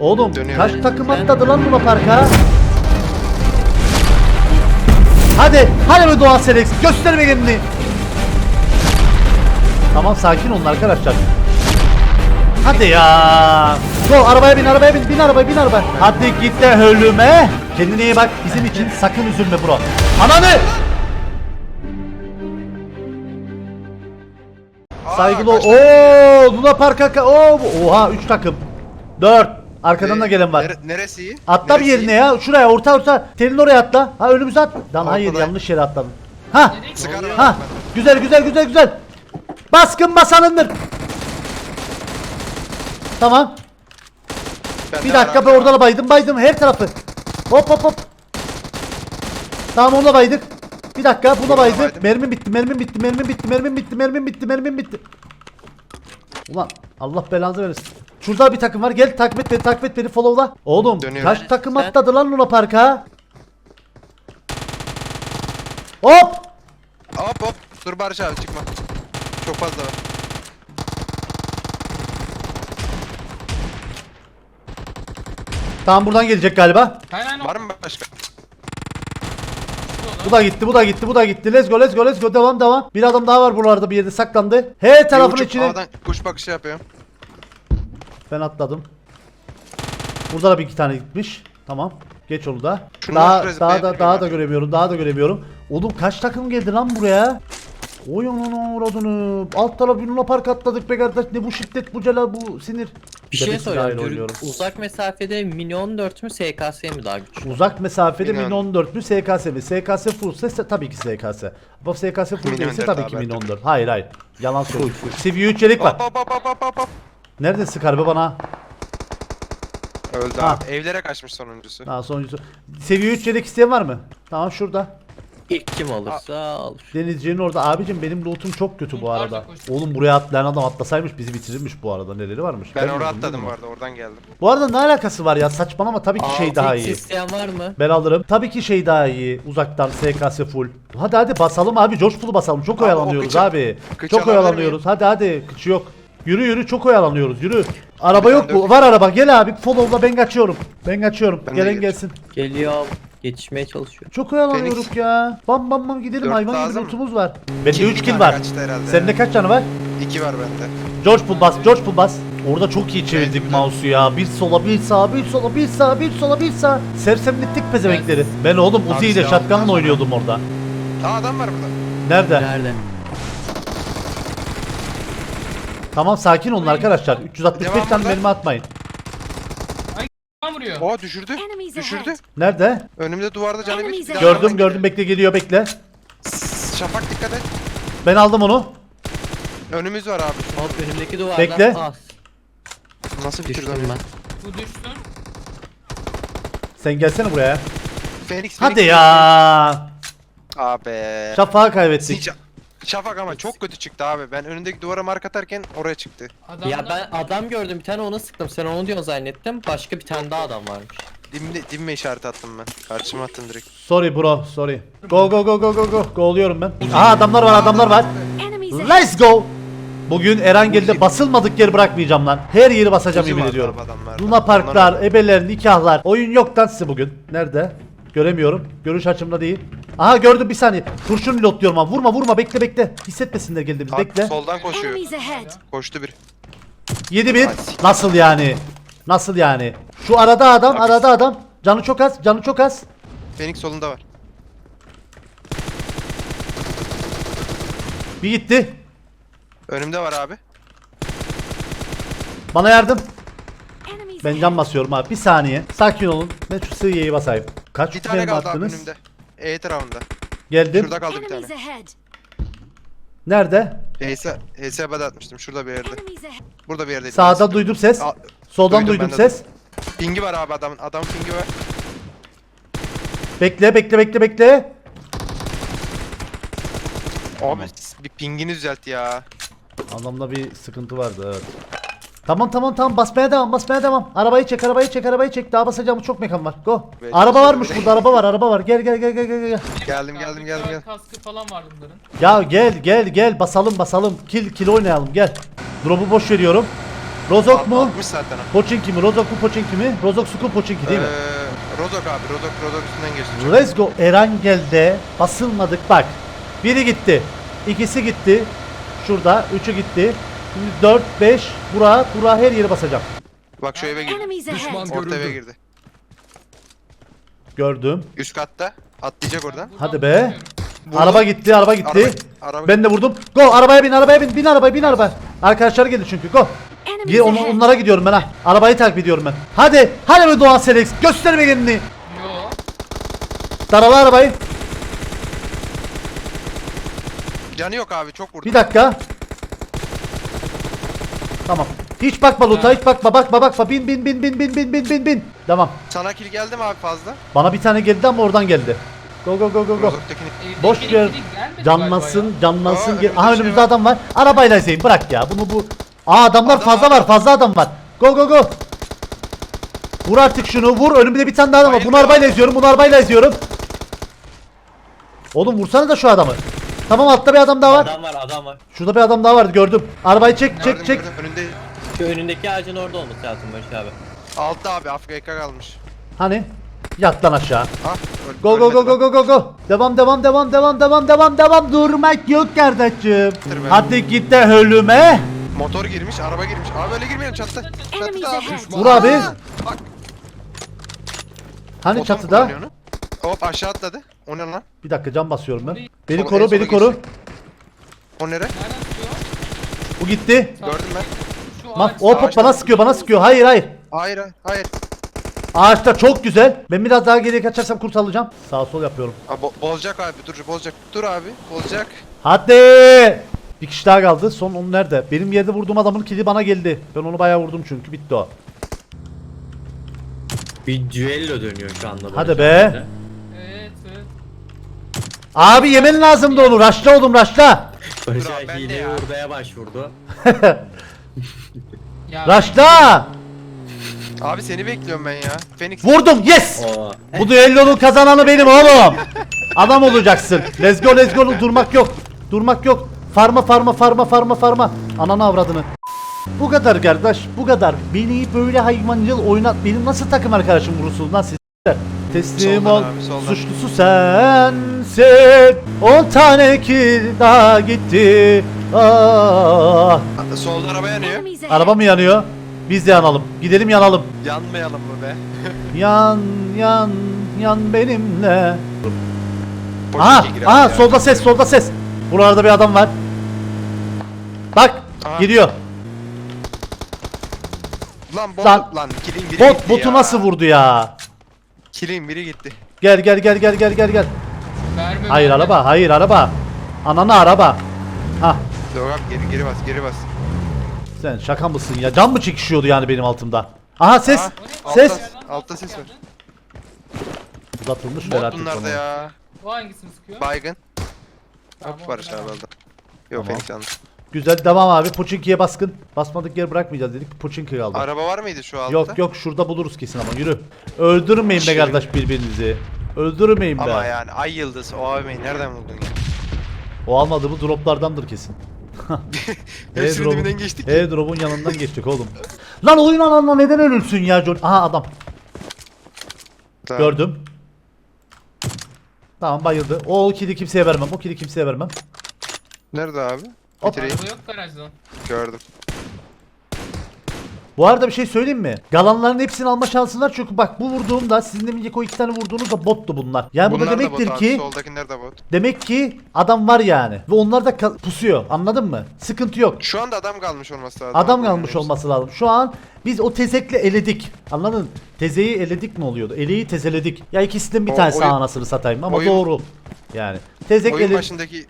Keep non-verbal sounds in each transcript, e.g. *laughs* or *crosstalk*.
Oğlum Dönüyor. kaç takım atladı lan Luna Park'a? Hadi, hadi be Doğan Selex, gösterme kendini. Tamam sakin olun arkadaşlar. Hadi ya. Go arabaya bin arabaya bin bin arabaya bin arabaya. Hadi git de ölüme. Kendine iyi bak bizim için sakın üzülme bro. Ananı. Saygılı kaç- Oo Luna Park'a ka- Oo oha 3 takım. 4. Arkadan da Ee, gelen var. nere- neresi iyi? Atla bir Neresi yerine iyi? ya. Şuraya orta orta. Telin oraya atla. Ha önümüze at. Lan hayır Ortada. yanlış yere atladın. Ha. Ha. Güzel güzel güzel güzel. Baskın basanındır. Tamam. bende. Bir dakika var ben abi. orada da baydım baydım her tarafı. Hop hop hop. Tamam ona baydık. Bir dakika buna Burada baydık. baydım. Mermim bitti mermim bitti mermim bitti mermim bitti mermim bitti mermim bitti. Ulan Allah belanızı versin. Şurada bir takım var. Gel takip et beni takip et beni followla. Oğlum kaç takım Sen- atladı lan Luna Park'a? Hop! Hop hop. Dur Barış abi çıkma. Çok fazla var. Tamam buradan gelecek galiba. Var mı başka? Bu da gitti, bu da gitti, bu da gitti. Let's go, let's go, let's go. Devam, devam. Bir adam daha var buralarda bir yerde saklandı. Bir tarafın uçup içine. Havadan kuş bakışı yapıyorum. Ben atladım. Burada da bir iki tane gitmiş. Tamam. Geç onu da. Daha daha da daha da göremiyorum. Daha da göremiyorum. Oğlum kaç takım geldi lan buraya? Oy onun uğradığını. Alt taraf bir Park atladık be kardeş. Ne bu şiddet, bu celal, bu sinir. Bir şey oynuyorum. Uzak mesafede Mini 14 mü SKS mi daha güçlü? Uzak mesafede Mini Min 14 mü SKS mi? SKS fullse se- tabii ki SKS. Ama SKS full Mini değilse 14 tabii abi, ki Min her türlü. 14. Hayır hayır. Yalan söylüyor. Seviye 3 çelik var. Hop hop hop hop hop. Nerede sıkar be bana? Öldü Ha. abi. Evlere kaçmış sonuncusu. Daha sonuncusu. Seviye 3 çelik isteyen var mı? Tamam şurada. İlk kim alırsa alır. Denizci'nin orada. Abicim benim lootum çok kötü bu arada. Oğlum buraya atlayan adam atlasaymış bizi bitirirmiş bu arada. Neleri varmış? Ben oraya atladım bu arada oradan geldim. Bu arada ne alakası var ya? Saçmalama tabii ki şey daha iyi. isteyen var mı? Ben alırım. Tabii ki şey daha iyi. Uzaktan SKS full. Hadi hadi basalım abi. Coş full basalım. Çok Abi, oyalanıyoruz kıçı- abi. kıçı Çok alabilir oyalanıyoruz. Hadi hadi. Kıçı yok. Yürü yürü çok oyalanıyoruz. Yürü. Araba yok mu? Var araba. Gel abi. Follow'la ben kaçıyorum. Ben kaçıyorum. Ben de Gelen gelsin. Geliyor. Yetişmeye çalışıyor. Çok oyalanıyoruz ya. Bam bam bam gidelim. Dört Hayvan gibi lazım mı? lootumuz var. Bende İki- 3 bir kill var. kaçtı herhalde Sende kaç tane var? İki var bende. George pull bas. George pull bas. Orada çok iyi çevirdik mouse'u ya. Bir sola bir sağa bir sola bir sağa bir sola bir sağa. Sersemlettik pezemekleri. Ben oğlum Uzi ile shotgun'la aldıktan oynuyordum orada. Aa adam var burada. Nerede? Nerede? Tamam sakin olun arkadaşlar. 365 Devam tane burada. mermi atmayın. Tam vuruyor. Aa düşürdü. Enemies Düşürdü. ahead. Nerede? Önümde duvarda canı bir. Enemies bir daha Gördüm gördüm bekle geliyor bekle. Şafak dikkat et. Ben aldım onu. Önümüz var abi. Hop önümdeki duvardan Bekle. az. Nasıl bitirdi Düştüm onu? ben. Bu düştü. Sen gelsene buraya. Phoenix. Hadi Phoenix. ya. Abi. Şafağı kaybettik. Sinca- Şafak ama çok kötü çıktı abi. Ben önündeki duvara mark atarken oraya çıktı. Adam Ya ben adam gördüm bir tane ona sıktım. Sen onu diyorsun zannettim. Başka bir tane daha adam varmış. Dimle, dimme işareti attım ben. Karşıma attım direkt. Sorry bro sorry. Go go go go go go. Go'luyorum ben. Aha adamlar var adamlar var. Enemies ahead. Let's go. Bugün Erangel'de basılmadık yer bırakmayacağım lan. Her yeri basacağım Uzi yemin ediyorum. Luna Parklar, ebeler, nikahlar. Oyun yok lan size bugün. Nerede? Göremiyorum. Görüş açımda değil. Aha gördüm bir saniye. Kurşun lotluyorum ama. Vurma vurma bekle bekle. Hissetmesinler geldiğimiz Abi bekle. soldan koşuyor. Enemies ahead. Koştu bir. 7 1. Ay, sik- Nasıl yani? Nasıl yani? Şu arada adam, Abi- arada adam. Canı çok az, canı çok az. Phoenix solunda var. Bir gitti. Önümde var abi. Bana yardım. Enemies Ben ahead. can basıyorum abi. Bir saniye. Sakin olun. Ben şu sığıyayı basayım. Kaç Bir tane mermi kaldı abi attınız? önümde. E tarafında. Geldim. Şurada kaldı bir tane. Enemies ahead. Nerede? HS, HS bada atmıştım. Şurada bir yerde. Enemies ahead. Burada bir yerdeydi. Sağdan duydum ses. Aa, Soldan duydum, duydum ben de ses. Pingi var abi adamın. Adam pingi var. Bekle bekle bekle bekle. Abi bir pingini düzelt ya. Adamda bir sıkıntı vardı evet. Tamam tamam tamam basmaya devam basmaya devam. Arabayı çek arabayı çek arabayı çek. Daha basacağımız çok mekan var. Go. Be- Araba varmış burada araba var araba var. Gel gel gel gel gel. gel. Geldim geldim geldim geldim. Kaskı falan vardı bunların. Ya gel gel gel basalım basalım. Kill kill oynayalım gel. Drop'u boş veriyorum. Rozok mu? 60 zaten o. Pochinki mi? Rozok mu Pochinki mi? Rozok Suku Pochinki değil mi? Ee, Rozok abi. Rozok, Rozok üstünden geçti. Let's go Erangel'de basılmadık bak. Biri gitti. ikisi gitti. Şurada. Üçü gitti. Şimdi 4, 5. Bura, bura her yere basacağım. Bak şu eve girdi. Enemies ahead. Orta eve girdi. Gördüm. Üst katta. Atlayacak oradan. Hadi be. Vurdu. Araba gitti, araba gitti. Araba, araba Ben de vurdum. Go arabaya bin, arabaya bin. Bin arabaya, bin arabaya. Arkadaşlar geldi çünkü. Go. Enemies Gir, on- ahead. onlara gidiyorum ben ha. Arabayı takip ediyorum ben. Hadi. Hadi be Doğan Selex. Gösterme kendini. Yo. Darala arabayı. Canı yok abi çok vurdu. Bir dakika. Tamam. Hiç bakma Luta, hiç bakma, bakma, bakma. Bin, bin, bin, bin, bin, bin, bin, bin, bin. Tamam. Sana kill geldi mi abi fazla? Bana bir tane geldi ama oradan geldi. Go go go go go. Rozok'takini. Evdeki Boş ver. elektrik gelmedi Canlansın, canlansın. Aa, Gel- önümüzde Aha şey önümüzde var. adam var. Arabayla izleyin. Bırak ya. Bunu bu. Aa adamlar Adam fazla var. var. Fazla adam var. Go go go. Vur artık şunu. Vur. Önümde bir tane daha adam var. Bunu arabayla izliyorum. Bunu arabayla izliyorum. Oğlum vursana da şu adamı. Tamam altta bir adam daha var. Adam var adam var. Şurada bir adam daha vardı gördüm. Arabayı çek çek Gördüm, çek. gördüm. Önünde. Şu önündeki ağacın orada olması lazım Barış abi. Altta abi Afrika kalmış. Hani? Yat lan aşağı. Ah. öl- Go go go ölmedi go go go go. Devam devam devam devam devam devam devam durmak yok kardeşim. Bitirme. Hadi git de ölüme. Motor girmiş, araba girmiş. Abi öyle girmeyin çattı. Enemies Çatıda abi. ahead. Vur abi. Bak. Hani motor mu çatıda? kullanıyor onu? Hop aşağı atladı. O ne lan? Bir dakika cam basıyorum ben. Beni sola- koru en beni koru. geçsin. O nere? Nereden sıkıyor? Bu gitti. Gördüm ben. Şu Bak ağaç- hop hop bana sıkıyor bana sıkıyor. Hayır hayır. Hayır hayır. Ağaçta çok güzel. Ben biraz daha geriye kaçarsam kurtaracağım. Sağ sol yapıyorum. Aa, bo- bozacak abi dur bozacak. Dur abi bozacak. Hadi. Bir kişi daha kaldı. Son onu nerede? Benim yerde vurduğum adamın kili bana geldi. Ben onu bayağı vurdum çünkü bitti o. Bir düello dönüyor şu anda. Hadi be. Abi yemen lazımdı onu. Raşla oğlum raşla. Barış Dur abi, abi ben de ya. başvurdu. Ya, *laughs* Raşla. Abi seni bekliyorum ben ya. Phoenix. Vurdum. Yes. Oo. Bu düellonun kazananı benim oğlum. Adam olacaksın. Let's go let's go. Durmak yok. Durmak yok. Farma farma farma farma farma. Ananı avradını. Bu kadar kardeş. Bu kadar. Beni böyle hayvancıl oynat. Benim nasıl takım arkadaşım vurursunuz lan sizler? Teslim ol. abi, soldan. Suçlusu sensin. On tane kill daha gitti. Ah. Solda araba yanıyor. Enemies ahead. Araba mı yanıyor? Biz de yanalım. Gidelim yanalım. Yanmayalım mı be? *laughs* Yan yan yan benimle. Poşete Aha, abi aha ya. solda ses, solda ses. Buralarda bir adam var. Bak, Aha. giriyor. Lan bot Lan. lan, kilin biri Bot gitti botu ya. nasıl vurdu ya? Kilin biri gitti. Gel gel gel gel gel gel gel. Verme, Hayır verme. araba, hayır araba. Ananı araba. Ha, Yok abi geri geri bas geri bas. sen şaka mısın ya? Cam mı çekişiyordu yani benim altımda? Aha ses, Aha, ses. Altta, altta ses var. Uzatılmış Bot artık bunlar da onu. ya. O hangisini sıkıyor? Baygın. Tamam, Hop Barış abi aldı. Yok Tamam. Yanlış. Güzel devam abi. Pochinki'ye baskın. Basmadık yer bırakmayacağız dedik. Pochinki kaldı. Araba var mıydı şu altta? Yok yok şurada buluruz kesin ama yürü. Öldürmeyin be kardeş birbirinizi. Öldürmeyin be. Ama yani ay yıldız o AVM'yi nereden buldun ya? O almadığımız droplardandır kesin. *laughs* Hepsinin dibinden geçtik. Airdrop'un yanından geçtik oğlum. Lan oyun alanına neden ölürsün ya John? Aha adam. Tamam. Gördüm. Tamam bayıldı. O kili kimseye vermem. O kili kimseye vermem. Nerede abi? Bitireyim. Araba yok garajda. Gördüm. Bu arada bir şey söyleyeyim mi? Galanların hepsini alma şansın var çünkü bak bu vurduğumda sizin demince o iki tane vurduğunuz da bottu bunlar. Yani bu da Bunlar da demektir bot ki. Soldakiler de bot. demek ki adam var yani ve onlar da ka- pusuyor. Anladın mı? Sıkıntı yok. Şu anda adam kalmış olması lazım. Adam kalmış olması lazım. Şu an biz o tezekle eledik. Anladın? Tezeyi eledik mi oluyordu? Eleği tezeledik. Ya ikisinden bir O tanesi oyun- anasını satayım ama oyun- doğru. Yani. Tezek Oyun eledik. başındaki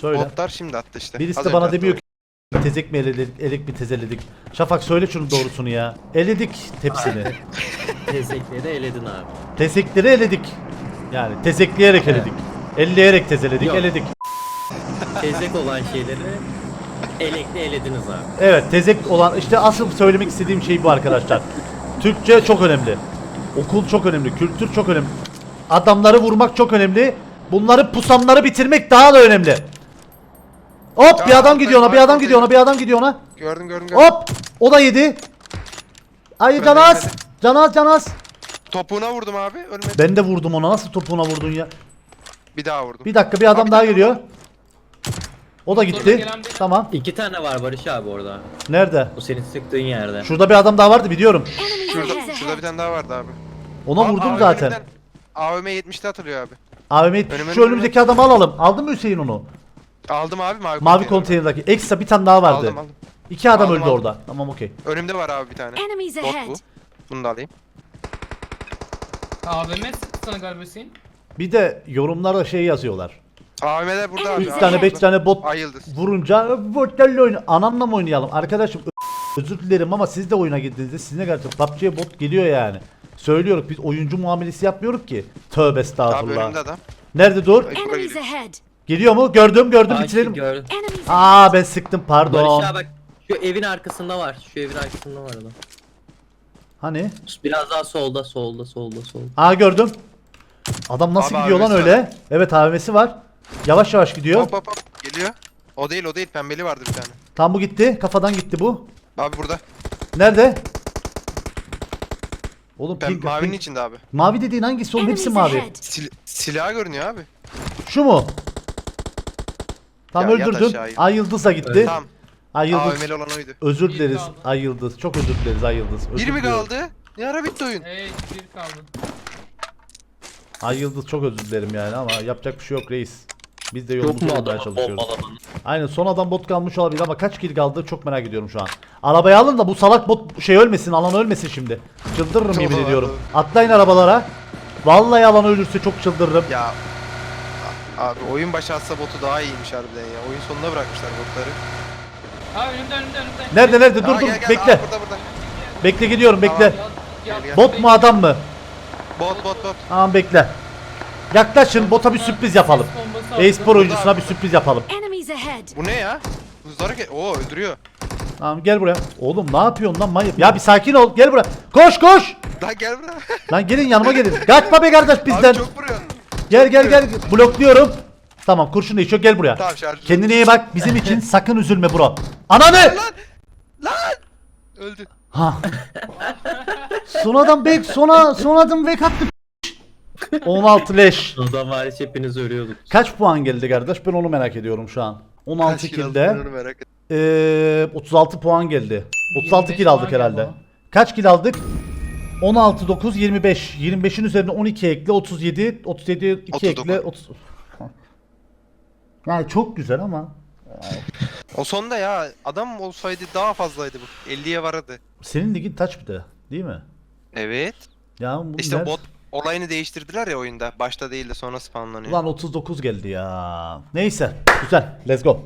Söyle. botlar şimdi attı işte. Birisi Az de bana demiyor ki tezek mi eledik, elek mi tezeledik. Şafak söyle şunun doğrusunu ya. Eledik tepsini. *laughs* Tezekleri eledin abi. Tezekleri eledik. Yani tezekleyerek eledik. Elleyerek tezeledik, Yok. eledik. Tezek olan şeyleri elekle elediniz abi. Evet, tezek olan işte asıl söylemek istediğim şey bu arkadaşlar. Türkçe çok önemli. Okul çok önemli, kültür çok önemli. Adamları vurmak çok önemli. Bunları pusamları bitirmek daha da önemli. Hop bir adam gidiyor ona, bir adam gidiyor ona, bir adam gidiyor ona. Gördüm gördüm gördüm. Hop! O da yedi. Ay Canaz! Canaz Canaz! Topuğuna vurdum abi. Ölmedi. Ben de vurdum ona. Nasıl topuğuna vurdun ya? Bir daha vurdum. Bir dakika bir adam Abi, daha bir geliyor. O da gitti. gelen Tamam. İki tane var Barış abi orada. Nerede? O senin sıktığın yerde. Şurada bir adam daha vardı biliyorum. Enemies Şurada, ahead. şurada bir tane daha vardı abi. Ona Aa, vurdum AVM zaten. AVM 70'te atılıyor abi. AVM Önüme- şu önümüzdeki adamı alalım. Aldın mı Hüseyin onu? Aldım abi mavi, Mavi konteyner. konteynerdaki. Ekstra bir tane daha vardı. Aldım aldım. İki adam Aldım, öldü aldım. orada. Tamam okey. Önümde var abi bir tane. Enemies Bot ahead. bu. Bunu da alayım. AVM sıktı sana galiba Hüseyin. Bir de yorumlarda şey yazıyorlar. AVM'ler burada abi. 3 Evet. tane 5 tane bot Ay yıldız. vurunca botlarla oyna. Anamla mı oynayalım? Arkadaşım ö- özür dilerim ama siz de oyuna girdiğinizde sizinle karşı PUBG'ye bot geliyor yani. Söylüyoruz biz oyuncu muamelesi yapmıyoruz ki. Tövbe Abi estağfurullah. önümde adam. Nerede dur? Enemies ahead. Geliyor mu? Gördüm gördüm Aa, bitirelim. gördüm. Aa ben sıktım pardon. Barış abi bak şu evin arkasında var. Şu evin arkasında var adam. Hani? Biraz daha solda solda solda solda. Aa gördüm. Adam nasıl Abi, gidiyor lan AVM'si öyle? Evet AVM'si var. Yavaş yavaş gidiyor. Hop hop hop. Geliyor. O değil o değil. Pembeli vardı bir tane. Tam bu gitti. Kafadan gitti bu. Abi burada. Nerede? Oğlum Pem pink, mavinin pink- içinde abi. Mavi dediğin hangisi oğlum? Hepsi Enemies mavi. ahead. Sil silah görünüyor abi. Şu mu? Tam Ya, yat yat. Ay Yıldız'a gitti. Tamam. Ay Yıldız. AVM'li olan oydu. Özür Bir dileriz. kaldı. Ay Yıldız. Çok özür dileriz Ay Yıldız. Özür Bir mi diliyorum. kaldı? Ne ara bitti oyun? Evet bir kaldı. Ay Yıldız çok özür dilerim yani ama yapacak bir şey yok reis. Biz de Yok yolumuzu mu bulmaya çalışıyoruz. bombalaman? Aynen son adam bot kalmış olabilir ama kaç kill kaldı çok merak ediyorum şu an. Arabayı alın da bu salak bot şey ölmesin alan ölmesin şimdi. Çıldırırım Çok yemin ediyorum. Atlayın arabalara. Vallahi alan ölürse çok çıldırırım. Ya Abi oyun başı atsa botu daha iyiymiş harbiden ya. Oyun sonuna bırakmışlar botları. Ha önümde önümde önümde. Nerede nerede dur Aa, dur gel, gel. bekle. Aa, burada burada. Bekle gidiyorum bekle. Tamam. Ya, Gel, gel. Bot mu adam mı? Bot bot bot. Tamam bekle. Yaklaşın bota bir sürpriz yapalım. E-spor oyuncusuna bir sürpriz yapalım. Enemies ahead. Bu ne ya? Hızlı hareket. Oo öldürüyor. Tamam gel buraya. Oğlum ne yapıyorsun lan manyak? Ya bir sakin ol gel buraya. Koş koş. Lan gel buraya. Lan gelin yanıma *laughs* gelin. Kaçma be kardeş bizden. Abi çok vuruyor. Gel gel gel. Blokluyorum. Tamam kurşun değişiyor gel buraya. Tamam şarjı. Kendine iyi bak. Bizim *laughs* için sakın üzülme bro. Ananı! Lan! Lan! Öldü. Ha. Son adam bek sona son adım bek attı. 16 leş. Adam hariç hepiniz ölüyorduk. Kaç puan geldi kardeş? Ben onu merak ediyorum şu an. 16 Kaç aldın kilde merak eee 36 puan geldi. 36 25 kill aldık puan herhalde. o. Kaç kill aldık? 16 9 25. 25'in üzerine 12 ekle 37 37 2 39. ekle 30. Yani çok güzel ama O sonda ya adam olsaydı daha fazlaydı bu. 50'ye vardı. senin ligin taç bir de değil mi? Evet. Ya bu İşte ner- bot olayını değiştirdiler ya oyunda. Başta değil de sonra spamlanıyor. Ulan 39 geldi ya. Neyse güzel let's go.